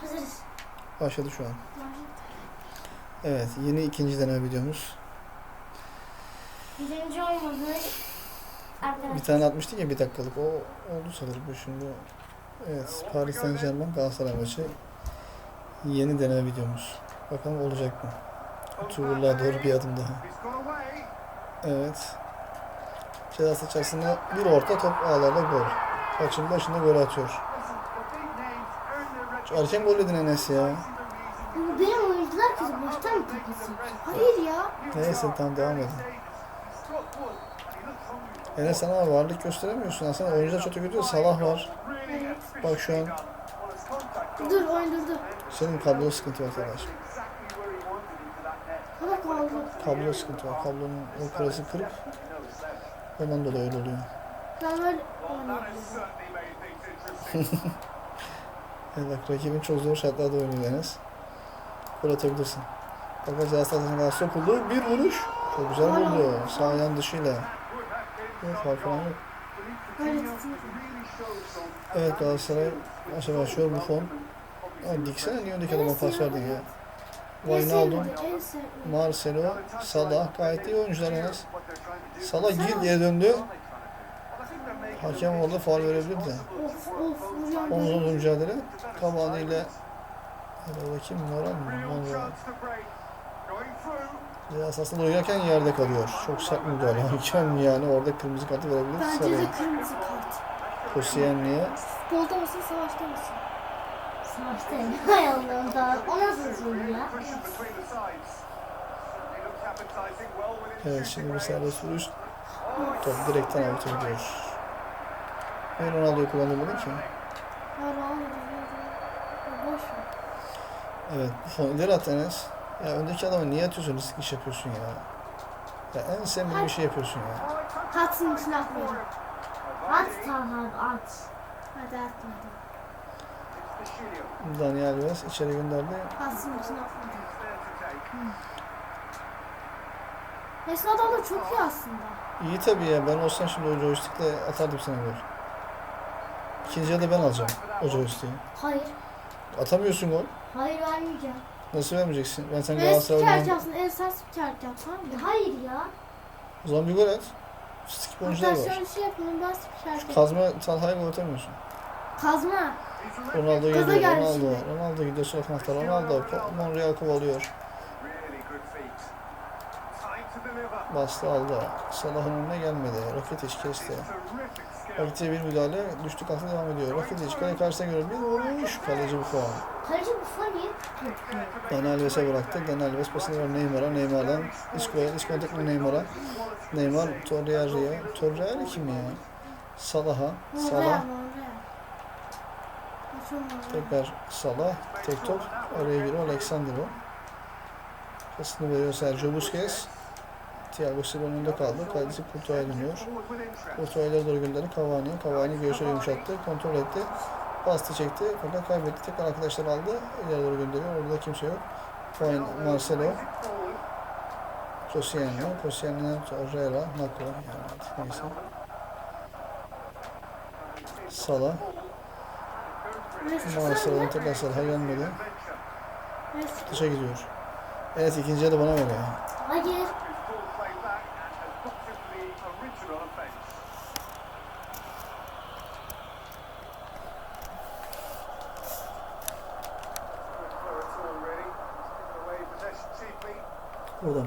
Hazırız. Başladı şu an. Evet yeni ikinci deneme videomuz. Birinci olmadı. Bir Arkadaşlar. tane atmıştık ya bir dakikalık. O oldu sanırım bu şimdi. Evet Paris Saint Germain Galatasaray maçı. Yeni deneme videomuz. Bakalım olacak mı? Tuğurluğa doğru bir adım daha. Evet. Ceza içerisinde bir orta top ağlarla gol. Maçın başında gol atıyor. Şu erken gol dedin Enes ya. Benim oyuncular kızı baştan mı takılsın? Hayır ya. Neyse tamam devam edin. Enes sana varlık gösteremiyorsun. Aslında oyuncular çok kötü. Salah var. Evet. Bak şu an Dur oyun durdu. senin kablo sıkıntı var kaldı. Kablo sıkıntı var. Kablonun o kurası kırık. Ondan dolayı öyle oluyor. Ben böyle. Evet bak rakibin çok zor şartlarda oynuyor Enes. Gol atabilirsin. Ceza sahasına kadar sokuldu. Bir vuruş. Çok güzel vurdu. Sağ ayağın dışıyla. Yok faul falan yok. Evet Galatasaray maça başlıyor bu fon. Abi diksene niye öndeki adama pas verdin ya? Wijnaldum. Marcelo, Salah gayet iyi oyuncular Enes. Salah gir diye döndü. Hakem orada faul of vuruyorum. Omuz omuz mücadele. Cavani ile Herhalde kim Moran mı? Moran. Ceza sahasında oynarken yerde kalıyor. Çok sert müdahale. Hakem yani orada kırmızı kartı verebilir. Bence Sarı. de kırmızı kart. Koscielny'e Futbolda mısın savaşta mısın? Savaştayım. Hay Allah'ım. O nasıl soru ya? Evet şimdi bir serbest vuruş. Top direkten avuta gidiyor. Ben Ronaldo'yu kullanamadım ki. Ya Ronaldo boş ver. Evet fon ileri at Enes. Ya öndeki adamı niye atıyorsun risk iş yapıyorsun ya. Ya en sevmediğim bir şey yapıyorsun ya. Katsın için atmıyorum. At Talha at. Hadi atma hadi. Daniel Alves içeri gönderdi. Katsın için atmadım. Mesut adam da çok iyi aslında. İyi tabii ya ben olsam şimdi o joystickle atardım sana gol. İkinciye de ben alacağım o joystick'i. Hayır. Atamıyorsun gol. Hayır vermeyeceğim. Nasıl vermeyeceksin? Ben sen Ben Galatasaray spiker oynayan... yapsın. En sen spiker tamam mı? Hayır ya. O zaman bir gol at. Skip oyuncular var. şöyle şey yapalım. Ben spiker yapayım. Kazma Talha'ya gol atamıyorsun. Kazma. Ronaldo Gaza geliyor. geldi Ronaldo. şimdi. Ronaldo gidiyor sol kanatta. Ronaldo. Monreal kovalıyor. Bastı aldı. Salah'ın önüne gelmedi. Rakitic kesti. Rakitic'e bir müdahale. Düştü kalktı devam ediyor. Rakitic kale karşısına göre bir vuruş. Kaleci bu faul. Kaleci bu tutuyor? Dani Alves'e bıraktı. Dani Alves pasını ver Neymar'a. Neymar'dan Isco'ya. Isco'ya tekrar Neymar'a. Neymar Torreira'ya. Torreira kim ya? Salah'a. Salah. Tekrar Salah. Tek top. Araya giriyor Alexandro. Pasını veriyor Sergio Busquets. Silva önünde kaldı. Kalecisi Courtois'a dönüyor. Courtois'a ileri doğru gönderdi Cavani. Cavani göğsü yumuşattı. Kontrol etti. Bastı çekti. Fakat kaybetti. Tekrar arkadaşlar aldı. İleri doğru gönderiyor. Orada kimse yok. Fain Marcelo. Koscielny. Koscielny'den Torreira. Nako. Yani artık neyse. Mesut Marcelo'nun tekrar Salah'a gelmedi. Dışa gidiyor. Evet ikinciye de bana veriyor. Hayır. O da mı?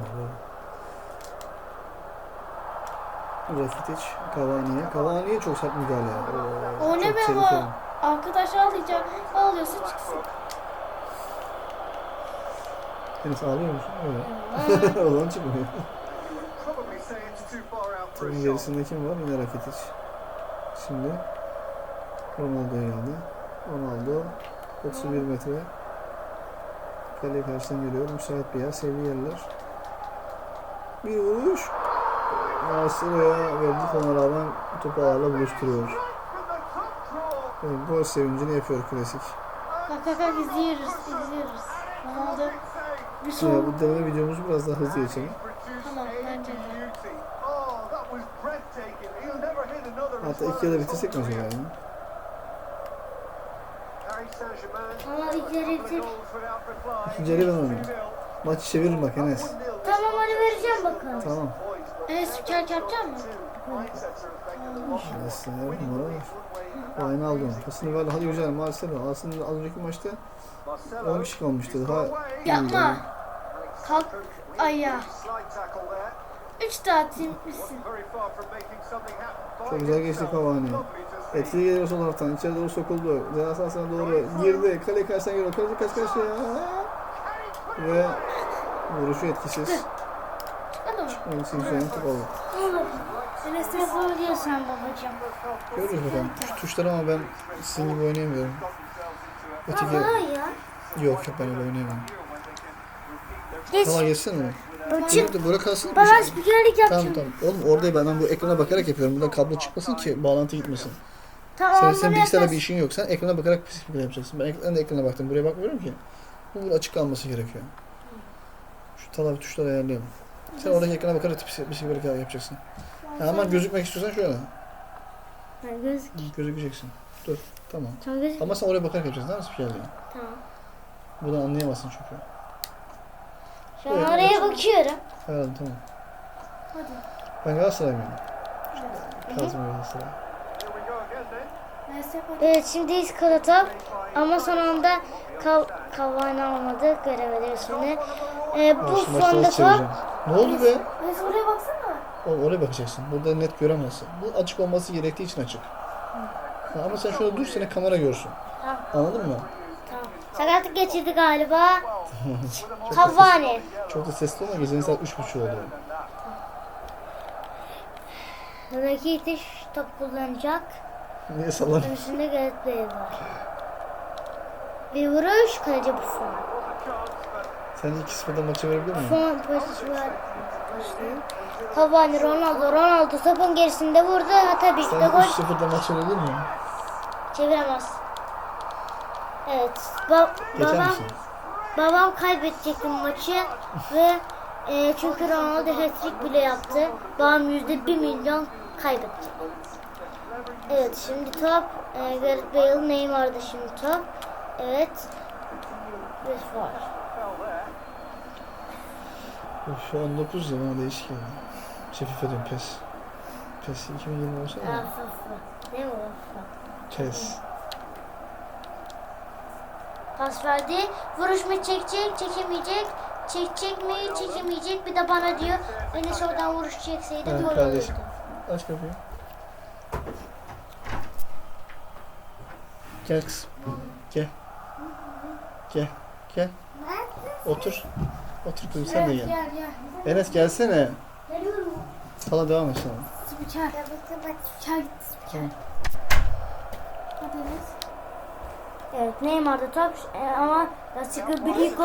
Rakitic, Cavani'ye. Cavani'ye çok sert müdahale. Oo, O ne be o? Arkadaş ağlayacak. Ağlıyorsa çıksın. Enes ağlıyor musun? Evet. o zaman çıkmıyor. Takımın gerisinde kim var? Yine Rakitic. Şimdi Ronaldo'ya geldi. Ronaldo 31 metre. Kaleye karşıdan geliyor. Müsait bir yer. Sevdiği yerler. Bir vuruş. Marcelo'ya verdi. Ona rağmen topu ağlarla buluşturuyor. Evet, gol sevincini yapıyor klasik. Bak bak bak izliyoruz. izliyoruz. Ronaldo bir Ya son. bu deneme videomuzu biraz daha hızlı geçelim. Tamam bence de. Hatta iki ya da bitirsek mi acaba yani? Ama yarı bitir. İkinci yarı ben oynayayım. Maçı çeviririm bak Enes. Tamam hadi vereceğim bakalım. Tamam. Enes spiker yapacak mı? Enes ne numara var. O aynı aldım. Pasını ver. Hadi güzel. Maalesef aslında az önceki maçta 10 kişi kalmıştı. Daha Yapma. Kalk ayağa. Üç daha atmışsın. Çok güzel geçti Cavani. Etkili geliyor sol taraftan. İçeri doğru sokuldu. Ceza sahasına doğru girdi. Kale karşısına geliyor. Kaleci kaç karşıya. Ve vuruşu etkisiz. Onun için üzerine top oldu. Söylüyorsan babacığım. Görürüz bakalım. Şu tuşları ama ben sizin gibi oynayamıyorum. Öteki... Yok yok ben öyle oynayamam. Geç. Tamam geçsene mi? Bacım. Burada bırak kalsın. Spikerlik Tamam yapacağım. tamam. Oğlum orada ben, ben bu ekrana bakarak yapıyorum. Buradan kablo çıkmasın ki bağlantı gitmesin. Tamam Sen, sen bilgisayarla bir işin yok. Sen ekrana bakarak şey yapacaksın. Ben, ek- ben de ekrana baktım. Buraya bakmıyorum ki. Bu burada açık kalması gerekiyor. Şu tarafı tuşları ayarlayalım. Sen oradaki ekrana bakarak bir şey, şey yapacaksın. Ya ama gözükmek istiyorsan şöyle. Ben göz. Gözükeceksin. Dur. Tamam. Ama sen oraya bakarak yapacaksın. Tamam mı? Spikerliği. Tamam. Buradan anlayamazsın çünkü. Şu an Evet, oraya bakıyorum. Ayarladım tamam. Hadi. Ben Galatasaraylıyım. Kazım Galatasaray. Evet şimdi iskalata top ama son anda kav Cavani almadı. Göremedim şimdi. Ee, bu Şu sonda nasıl top. çevireceğim? Ne oldu be? Enes oraya baksana. Oğlum oraya bakacaksın. Burada net göremezsin. Bu açık olması gerektiği için açık. Ha, ama sen şöyle dur seni kamera görsün. Anladın mı? Sakatlık geçirdi galiba. çok, da Cavani. ses, çok da sesli olma. Gecenin saat 3.30 oldu. Rakip top kullanacak. Niye sallan? Önünde Gareth Bale var. Bir vuruş kaleci Buffon. Sence 2-0'da maçı verebilir miyim? Buffon pozisyonu var. Cavani, Ronaldo, Ronaldo topun gerisinde vurdu. Ha, tabii ki de gol 3-0'da maç verebilir miyim? çeviremez. Evet. Ba- Geçer babam, misin? babam kaybedecekti maçı ve e, çünkü Ronaldo hat-trick bile yaptı. Babam yüzde bir milyon kaybedecek. Evet şimdi top e, Gareth Bale Neymar'da şimdi top. Evet. Ve var. Şu an 9 ya bana değişik. Şey FIFA diyorum PES. PES 2020 olsa mı? Ne o FIFA? PES. Pas verdi. Vuruş mu çekecek, çekemeyecek. Çekecek mi, çekemeyecek. Bir de bana diyor. Enes oradan vuruş çekseydi Evet, gol kardeşim. olurdu. Aç kapıyı. Gel kız. Gel. Gel. Gel. Otur. Otur kızım sen de gel. gel gel. Enes gelsene. Geliyorum. Sala devam et sana. Spiker. Spiker. Spiker. Hadi Enes. Evet Neymar'da top e, ama Rasiko Biligo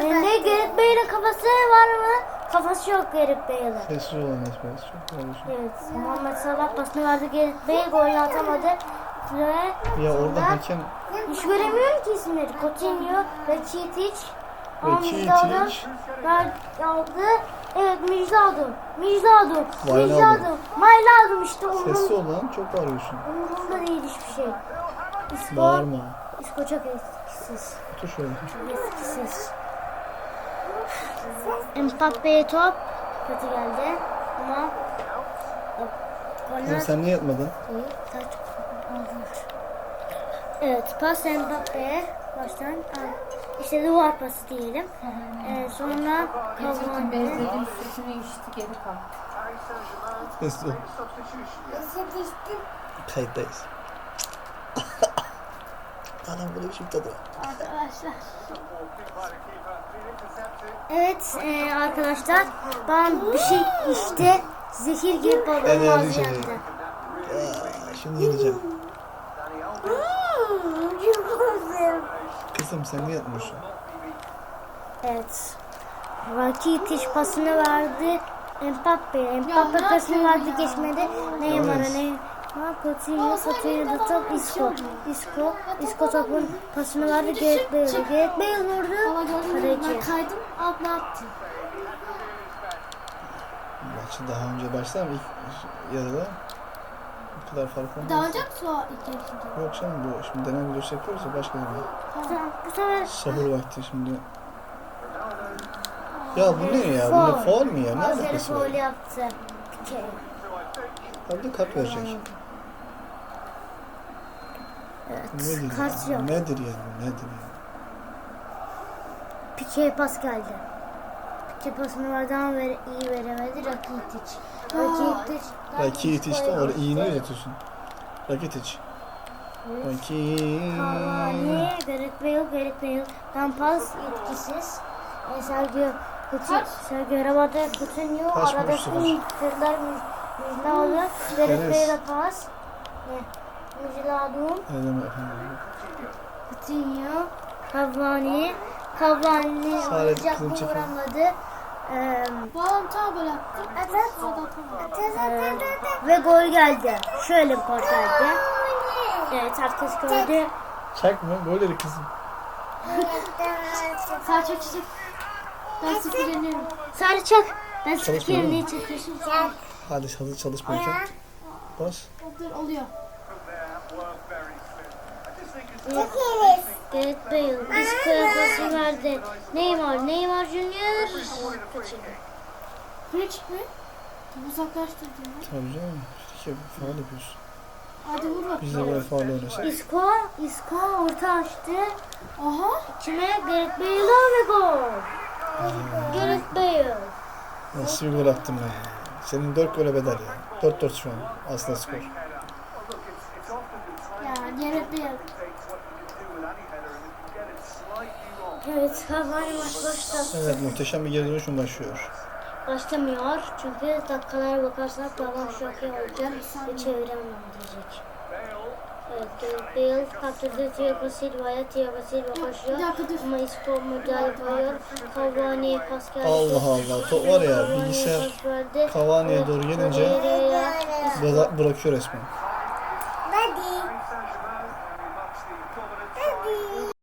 e, ne Gareth Bale'in kafası var mı? Kafası yok Gareth Bale'in. Sessiz ol Enes biraz. Çok kardeşim. Evet Muhammed Salah pasını verdi Gareth Bale golünü atamadı. Ve Ya orada hakem hiç göremiyorum ki isimleri. Coutinho, Rakitic, ama Müjdat'ın aldı. Evet. Müjdat'ın. Wijnaldum. Müjdat'ın. Wijnaldum işte sessiz umurumda, ol lan. Çok bağırıyorsun. umurumda değil hiçbir şey. İsko, Bağırma. İsko çok eskisiz. Otur şöyle. Eskisiz. Mbappe'ye top kötü geldi ama Goller sen niye yatmadın? Evet pas Mbappe'ye baştan al. İşte duvar pası diyelim. Ee, sonra Cavani. Bezledim sütünü içti geri kalktı. Ol. Kayıttayız. Adam bunu biçim tadı. Arkadaşlar. Evet e, arkadaşlar ben bir şey işte zehir gibi ağzı içeceği. yandı. Aa, Şimdi yeneceğim. Kızım sen niye yatmıyorsun? Evet. Rakitic pasını verdi. Mbappe. Mbappe pasını verdi geçmedi. Neymar'a Evet. Neymar. Coutinho, Coutinho da top Isco. Isco, Isco topun pasını verdi Gareth Bale'e. Gareth Bale vurdu. Kaleci. kaydım abla attı. Maçı daha önce başlar mı ilk yarıda? kadar fark Daha olmaz. önce mi su ikinci? Yok canım bu şimdi deneme videosu yapıyoruz ya başka. Bu sefer- Bu sefer Sabır vakti şimdi. Ya bu ne ya? Bu ne Faul. mu ya? Ne alakası var? yaptı. Pike. Abi de kart verecek. Evet. Nedir Kart ya? yok. Nedir ya? Nedir ya? Pike'ye pas geldi. Pike pasını verdi ama ver, iyi veremedi. Rakitic. Rakitic. Rakitic işte orada iyini üretiyorsun. Rakitic. Rakitic. Cavani, Gareth Bale, Gareth Bale. Tam pas etkisiz. E, Sergio Coutinho, Sergio Rabada, Coutinho Kaç arada vuruştu var? Kırlar müjde aldı. Gareth Enes. Bale'e pas. Ne? Eleme efendim. Coutinho, Cavani. Cavani olacak vuramadı. Bu adam tam gol attı. Evet. Ee, ve gol geldi. Şöyle gol geldi. Evet herkes gördü. Çakma golleri kızım. Sağ. Ben. Sarı çak. Ben Çalışmıyor spikerim mu? niye çekiyorsun? Hadi hadi çalışmayacak. Bas. Dur oluyor. Gareth Bale. Isco pası verdi. Neymar. Neymar Junior. French mi? Tam uzaklaştırdın lan. Tabii canım. İki faal yapıyorsun. Hadi vur bak. Biz de böyle faal oynasak. Isco. Isco orta açtı. Aha. İçime Gareth Bale'a ve gol. Gareth Bale. Nasıl bir gol attım ben ya. Senin 4 gole bedel ya. 4-4 şu an. Aslında skor. Ya yere bir Evet Cavani maç. Evet muhteşem bir geri dönüşüm başlıyor. Başlamıyor çünkü dakikalara bakarsak babam şoke olacak ve çeviremem diyecek. Evet, Bale kaptırdı Thiago Silva'ya. Thiago Silva koşuyor. Ama Isco müdahale yapıyor. Cavani pas geldi. Allah Allah. Top var ya bilgisayar. Cavani'ye doğru gelince bırakıyor resmen.